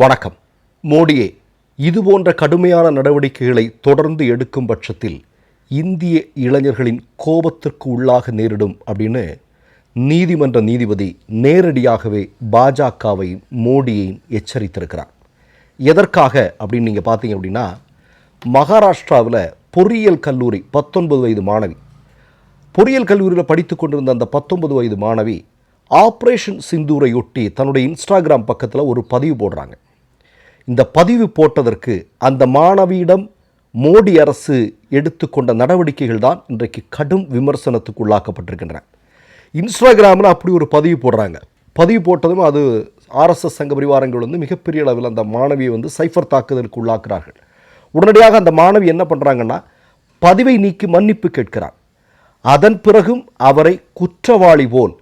வணக்கம். மோடியே இதுபோன்ற கடுமையான நடவடிக்கைகளை தொடர்ந்து எடுக்கும் பட்சத்தில் இந்திய இளைஞர்களின் கோபத்திற்கு உள்ளாக நேரிடும் அப்படின்னு நீதிமன்ற நீதிபதி நேரடியாகவே பாஜகவையும் மோடியையும் எச்சரித்திருக்கிறார். எதற்காக அப்படின்னு நீங்கள் பார்த்தீங்க அப்படின்னா மகாராஷ்டிராவில் பொறியியல் கல்லூரி பத்தொன்பது வயது மாணவி பொறியியல் கல்லூரியில் படித்து கொண்டிருந்த அந்த பத்தொன்பது வயது மாணவி ஆப்ரேஷன் சிந்தூரையொட்டி தன்னுடைய இன்ஸ்டாகிராம் பக்கத்தில் ஒரு பதிவு போடுறாங்க. இந்த பதிவு போட்டதற்கு அந்த மாணவியிடம் மோடி அரசு எடுத்துக்கொண்ட நடவடிக்கைகள் தான் இன்றைக்கு கடும் விமர்சனத்துக்கு உள்ளாக்கப்பட்டிருக்கின்றன. இன்ஸ்டாகிராமில் அப்படி ஒரு பதிவு போடுறாங்க. பதிவு போட்டதும் அது ஆர்எஸ்எஸ் சங்க பரிவாரங்கள் வந்து மிகப்பெரிய அளவில் அந்த மாணவியை வந்து சைஃபர் தாக்குதலுக்கு உள்ளாக்குறார்கள். உடனடியாக அந்த மாணவி என்ன பண்ணுறாங்கன்னா பதிவை நீக்கி மன்னிப்பு கேட்கிறார் அதன் பிறகும் அவரை குற்றவாளி போல்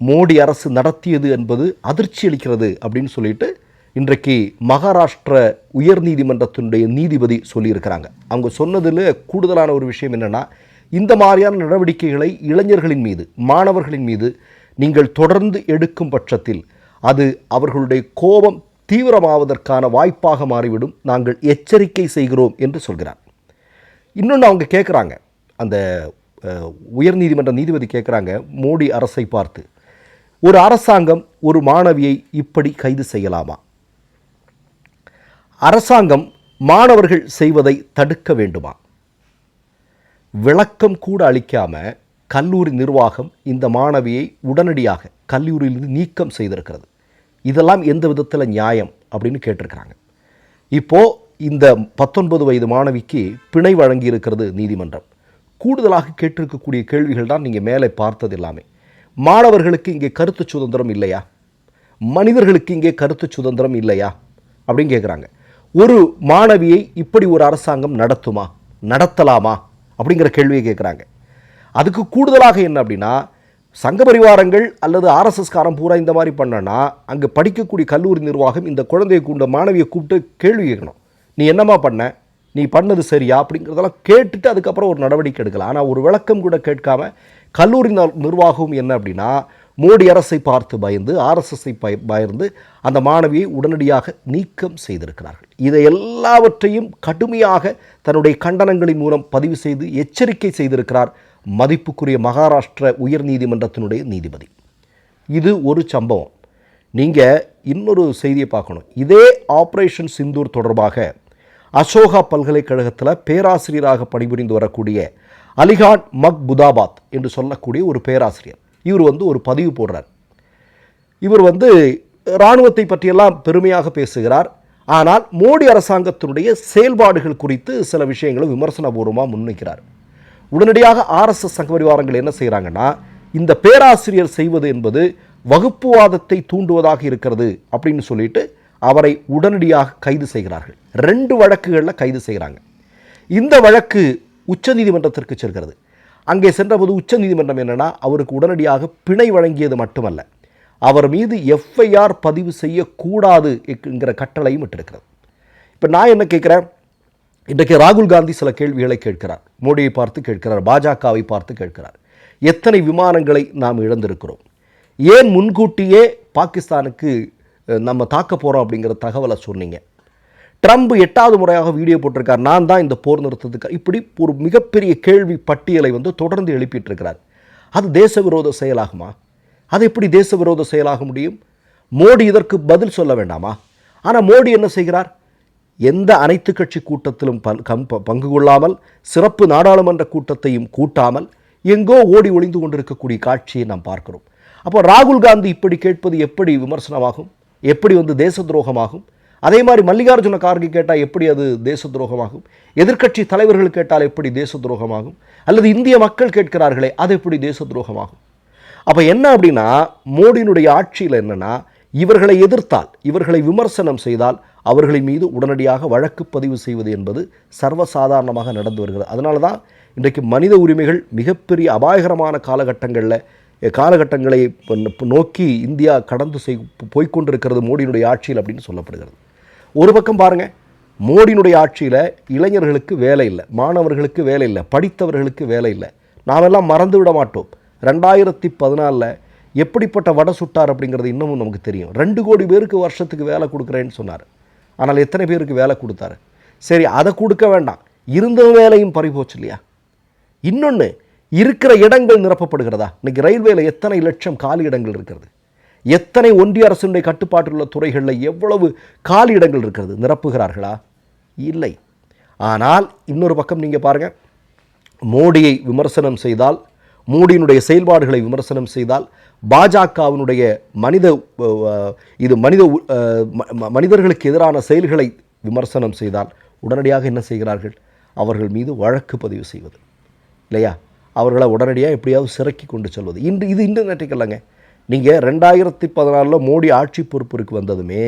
மோடி அரசு நடத்தியது என்பது அதிர்ச்சி அளிக்கிறது அப்படின்னு சொல்லிட்டு இன்றைக்கு மகாராஷ்டிர உயர்நீதிமன்றத்தினுடைய நீதிபதி சொல்லியிருக்கிறாங்க. அவங்க சொன்னதில் கூடுதலான ஒரு விஷயம் என்னென்னா இந்த மாதிரியான நடவடிக்கைகளை இளைஞர்களின் மீது மாணவர்களின் மீது நீங்கள் தொடர்ந்து எடுக்கும் பட்சத்தில் அது அவர்களுடைய கோபம் தீவிரமாவதற்கான வாய்ப்பாக மாறிவிடும். நாங்கள் எச்சரிக்கை செய்கிறோம் என்று சொல்கிறார். இன்னொன்று அவங்க கேட்குறாங்க அந்த உயர்நீதிமன்ற நீதிபதி கேட்குறாங்க மோடி அரசை பார்த்து ஒரு அரசாங்கம் ஒரு மாணவியை இப்படி கைது செய்யலாமா? அரசாங்கம் மாணவர்கள் செய்வதை தடுக்க வேண்டுமா? விளக்கம் கூட அளிக்காம கல்லூரி நிர்வாகம் இந்த மாணவியை உடனடியாக கல்லூரியிலிருந்து நீக்கம் செய்திருக்கிறது. இதெல்லாம் எந்த விதத்தில் நியாயம் அப்படின்னு கேட்டிருக்கிறாங்க. இப்போ இந்த பத்தொன்பது வயது மாணவிக்கு பிணை வழங்கியிருக்கிறது நீதிமன்றம். கூடுதலாக கேட்டிருக்கக்கூடிய கேள்விகள் தான் நீங்கள் மேலே பார்த்தது எல்லாமே. மாணவர்களுக்கு இங்கே கருத்து சுதந்திரம் இல்லையா? மனிதர்களுக்கு இங்கே கருத்து சுதந்திரம் இல்லையா? அப்படின்னு கேட்குறாங்க ஒரு மாணவியை இப்படி ஒரு அரசாங்கம் நடத்துமா? நடத்தலாமா? அப்படிங்கிற கேள்வியை கேட்குறாங்க. அதுக்கு கூடுதலாக என்ன அப்படின்னா சங்க பரிவாரங்கள் அல்லது ஆர்எஸ்எஸ் காரம் பூரா இந்த மாதிரி பண்ணனா அங்கே படிக்கக்கூடிய கல்லூரி நிர்வாகம் இந்த குழந்தையை கூண்ட மாணவியை கூப்பிட்டு கேள்வி கேட்கணும். நீ என்னம்மா பண்ண? நீ பண்ணது சரியா? அப்படிங்கிறதெல்லாம் கேட்டுட்டு அதுக்கப்புறம் ஒரு நடவடிக்கை எடுக்கலாம். ஆனால் ஒரு விளக்கம் கூட கேட்காம கல்லூரி நிர்வாகம் என்ன அப்படின்னா மோடி அரசை பார்த்து பயந்து ஆர்எஸ்எஸ்ஸை பய பயந்து அந்த மாணவியை உடனடியாக நீக்கம் செய்திருக்கிறார்கள். இதை எல்லாவற்றையும் கடுமையாக தன்னுடைய கண்டனங்களின் மூலம் பதிவு செய்து எச்சரிக்கை செய்திருக்கிறார் மதிப்புக்குரிய மகாராஷ்டிர உயர்நீதிமன்றத்தினுடைய நீதிபதி. இது ஒரு சம்பவம். நீங்கள் இன்னொரு செய்தியை பார்க்கணும். இதே ஆப்ரேஷன் சிந்தூர் தொடர்பாக அசோகா பல்கலைக்கழகத்தில் பேராசிரியராக பணிபுரிந்து வரக்கூடிய அலிகான் மக் புதாபாத் என்று சொல்லக்கூடிய ஒரு பேராசிரியர். இவர் வந்து ஒரு பதிவு போடுறார். இவர் வந்து இராணுவத்தை பற்றியெல்லாம் பெருமையாக பேசுகிறார். ஆனால் மோடி அரசாங்கத்தினுடைய செயல்பாடுகள் குறித்து சில விஷயங்களை விமர்சனபூர்வமாக முன்வைக்கிறார். உடனடியாக ஆர்எஸ்எஸ் சங்கபரிவாரங்கள் என்ன செய்கிறாங்கன்னா இந்த பேராசிரியர் செய்வது என்பது வகுப்புவாதத்தை தூண்டுவதாக இருக்கிறது அப்படின்னு சொல்லிட்டு அவரை உடனடியாக கைது செய்கிறார்கள். ரெண்டு வழக்குகளில் கைது செய்கிறாங்க இந்த வழக்கு உச்சநீதிமன்றத்திற்கு செல்கிறது. அங்கே சென்றபோது உச்சநீதிமன்றம் என்னன்னா அவருக்கு உடனடியாக பிணை வழங்கியது மட்டுமல்ல. அவர் மீது எஃப்ஐஆர் பதிவு செய்யக்கூடாது என்கிற கட்டளையும் இட்டிருக்கிறது. இப்போ நான் என்ன கேட்குறேன்? இன்றைக்கு ராகுல் காந்தி சில கேள்விகளை கேட்கிறார். மோடியை பார்த்து கேட்கிறார் பாஜகவை பார்த்து கேட்கிறார். எத்தனை விமானங்களை நாம் இழந்திருக்கிறோம்? ஏன் முன்கூட்டியே பாகிஸ்தானுக்கு நம்ம தாக்க போகிறோம் அப்படிங்கிற தகவலை சொன்னீங்க. ட்ரம்ப் எட்டாவது முறையாக வீடியோ போட்டிருக்கார். நான் தான் இந்த போர் நிறுத்தத்துக்கு. இப்படி ஒரு மிகப்பெரிய கேள்வி பட்டியலை வந்து தொடர்ந்து எழுப்பிட்டு இருக்கிறார் அது தேச விரோத செயலாகுமா? அது எப்படி தேச விரோத செயலாக முடியும்? மோடி இதற்கு பதில் சொல்ல வேண்டாமா? ஆனால் மோடி என்ன செய்கிறார்? எந்த அனைத்து கட்சி கூட்டத்திலும் பங்கு கொள்ளாமல் சிறப்பு நாடாளுமன்ற கூட்டத்தையும் கூட்டாமல் எங்கோ ஓடி ஒளிந்து கொண்டிருக்கக்கூடிய காட்சியை நாம் பார்க்கிறோம். அப்போ ராகுல் காந்தி இப்படி கேட்பது எப்படி விமர்சனமாகும்? எப்படி வந்து தேச துரோகமாகும்? அதே மாதிரி மல்லிகார்ஜுன கார்கே கேட்டால் எப்படி அது தேச துரோகமாகும் எதிர்க்கட்சி தலைவர்கள் கேட்டால் எப்படி தேச துரோகமாகும் அல்லது இந்திய மக்கள் கேட்கிறார்களே அது எப்படி தேச துரோகமாகும் அப்போ என்ன அப்படின்னா மோடியினுடைய ஆட்சியில் என்னன்னா இவர்களை எதிர்த்தால் இவர்களை விமர்சனம் செய்தால் அவர்களின் மீது உடனடியாக வழக்கு பதிவு செய்வது என்பது சர்வசாதாரணமாக நடந்து வருகிறது. அதனால தான் இன்றைக்கு மனித உரிமைகள் மிகப்பெரிய அபாயகரமான காலகட்டங்களில் காலகட்டங்களை நோக்கி இந்தியா கடந்து செய் போய்க்கொண்டிருக்கிறது மோடியினுடைய ஆட்சியில் அப்படின்னு சொல்லப்படுகிறது. ஒரு பக்கம் பாருங்க மோடியினுடைய ஆட்சியில் இளைஞர்களுக்கு வேலை இல்லை மாணவர்களுக்கு வேலை இல்லை படித்தவர்களுக்கு வேலை இல்லை. நாமெல்லாம் மறந்து விட மாட்டோம். ரெண்டாயிரத்தி பதினாலில் எப்படிப்பட்ட வட சுட்டார் அப்படிங்கிறது இன்னமும் நமக்கு தெரியும். ரெண்டு கோடி பேருக்கு வருஷத்துக்கு வேலை கொடுக்குறேன்னு சொன்னார். ஆனால் எத்தனை பேருக்கு வேலை கொடுத்தாரு? சரி அதை கொடுக்க வேண்டாம். இருந்த வேலையும் பறிபோச்சு இல்லையா? இன்னொன்று இருக்கிற இடங்கள் நிரப்பப்படுகிறதா? இன்றைக்கி ரயில்வேல எத்தனை லட்சம் காலி இடங்கள் இருக்கிறது? எத்தனை ஒன்றிய அரசினுடைய கட்டுப்பாட்டில் உள்ள துறைகளில் எவ்வளவு காலி இடங்கள் இருக்கிறது? நிரப்புகிறார்களா? இல்லை. ஆனால் இன்னொரு பக்கம் நீங்கள் பாருங்கள் மோடியை விமர்சனம் செய்தால் மோடியினுடைய செயல்பாடுகளை விமர்சனம் செய்தால் பாஜகவினுடைய மனித இது மனித உ- ம- ம- மனிதர்களுக்கு எதிரான செயல்களை விமர்சனம் செய்தால் உடனடியாக என்ன செய்கிறார்கள்? அவர்கள் மீது வழக்கு பதிவு செய்வது. இல்லையா? அவர்களை உடனடியாக எப்படியாவது சிறக்கி கொண்டு செல்வது. இன்று இது இன்டர்நெட்டுக்கு இல்லைங்க நீங்கள் ரெண்டாயிரத்தி பதினாலில் மோடி ஆட்சி பொறுப்பிற்கு வந்ததுமே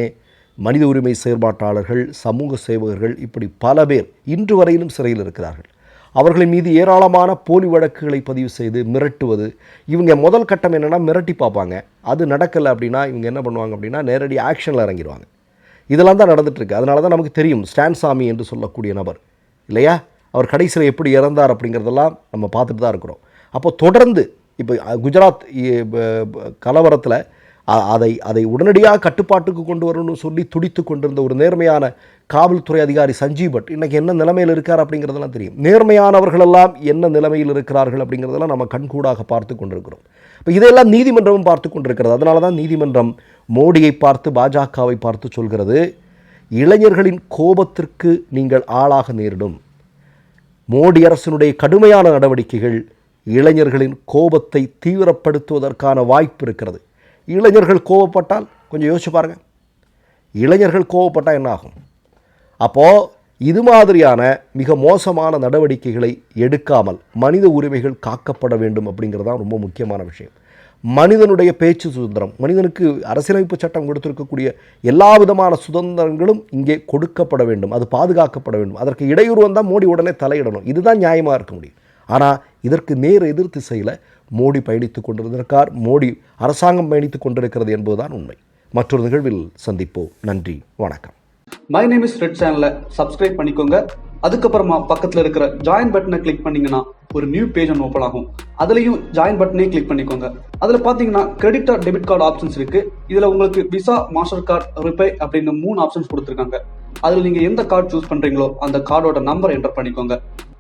மனித உரிமை செயற்பாட்டாளர்கள் சமூக சேவகர்கள் இப்படி பல பேர் இன்று வரையிலும் சிறையில் இருக்கிறார்கள். அவர்களின் மீது ஏராளமான போலி வழக்குகளை பதிவு செய்து மிரட்டுவது இவங்க முதல் கட்டம் என்னென்னா மிரட்டி பார்ப்பாங்க. அது நடக்கலை அப்படின்னா இவங்க என்ன பண்ணுவாங்க அப்படின்னா நேரடி ஆக்ஷனில் இறங்கிடுவாங்க இதெல்லாம் தான் நடந்துட்டுருக்கு. அதனால தான் நமக்கு தெரியும் ஸ்டான் சாமி என்று சொல்லக்கூடிய நபர். இல்லையா? அவர் கடைசியில் எப்படி இறந்தார் அப்படிங்கிறதெல்லாம் நம்ம பார்த்துட்டு தான் இருக்கிறோம். அப்போ தொடர்ந்து இப்போ குஜராத் இ- கலவரத்தில் அதை அதை உடனடியாக கட்டுப்பாட்டுக்கு கொண்டு வரணும்னு சொல்லி துடித்து கொண்டிருந்த ஒரு நேர்மையான காவல்துறை அதிகாரி சஞ்சீவ் பட் இன்னைக்கு என்ன நிலைமையில் இருக்கார் அப்படிங்கிறதெல்லாம் தெரியும். நேர்மையானவர்களெல்லாம் என்ன நிலைமையில் இருக்கிறார்கள் அப்படிங்கிறதெல்லாம் நம்ம கண்கூடாக பார்த்து கொண்டிருக்கிறோம். இப்போ இதையெல்லாம் நீதிமன்றமும் பார்த்து கொண்டிருக்கிறது. அதனால தான் நீதிமன்றம் மோடியை பார்த்து பாஜகவை பார்த்து சொல்கிறது இளைஞர்களின் கோபத்திற்கு நீங்கள் ஆளாக நேரிடும். மோடி அரசினுடைய கடுமையான நடவடிக்கைகள் இளைஞர்களின் கோபத்தை தீவிரப்படுத்துவதற்கான வாய்ப்பு இருக்கிறது. இளைஞர்கள் கோபப்பட்டால் கொஞ்சம் யோசிச்சு பாருங்கள் இளைஞர்கள் கோபப்பட்டால் என்ன ஆகும்? அப்போது இது மாதிரியான மிக மோசமான நடவடிக்கைகளை எடுக்காமல் மனித உரிமைகள் காக்கப்பட வேண்டும் அப்படிங்கிறது தான் ரொம்ப முக்கியமான விஷயம். மனிதனுடைய பேச்சு சுதந்திரம் மனிதனுக்கு அரசியலமைப்பு சட்டம் கொடுத்திருக்கக்கூடிய எல்லா விதமான சுதந்திரங்களும் இங்கே கொடுக்கப்பட வேண்டும். அது பாதுகாக்கப்பட வேண்டும். அதற்கு இடையூறு வந்தால் மோடி உடனே தலையிடணும். இதுதான் நியாயமாக இருக்க முடியும். ஆனால் இதற்கு நேர் எதிர் திசையில் மோடி பயணித்து கொண்டிருந்திருக்கார் மோடி அரசாங்கம் பயணித்து கொண்டிருக்கிறது என்பதுதான் உண்மை. மற்றொரு நிகழ்வில் சந்திப்போம். நன்றி வணக்கம். மை நேம் இஸ் ரெட் சேனலை சப்ஸ்கிரைப் பண்ணிக்கோங்க. அதுக்கப்புறமா பக்கத்தில் இருக்கிற ஜாயின் பட்டனை கிளிக் பண்ணீங்கன்னா ஒரு நியூ பேஜ் ஒன்று ஓப்பன் ஆகும். அதுலேயும் ஜாயின் பட்டனே கிளிக் பண்ணிக்கோங்க. அதில் பார்த்தீங்கன்னா credit or debit card options இருக்கு. இதில் உங்களுக்கு விசா மாஸ்டர் கார்டு ரிப்பே அப்படின்னு மூணு ஆப்ஷன்ஸ் கொடுத்துருக்காங்க. அதில் நீங்கள் எந்த கார்டு சூஸ் பண்ணுறீங்களோ அந்த கார்டோட நம்பர் என்டர் பண்ணிக்கோங்க.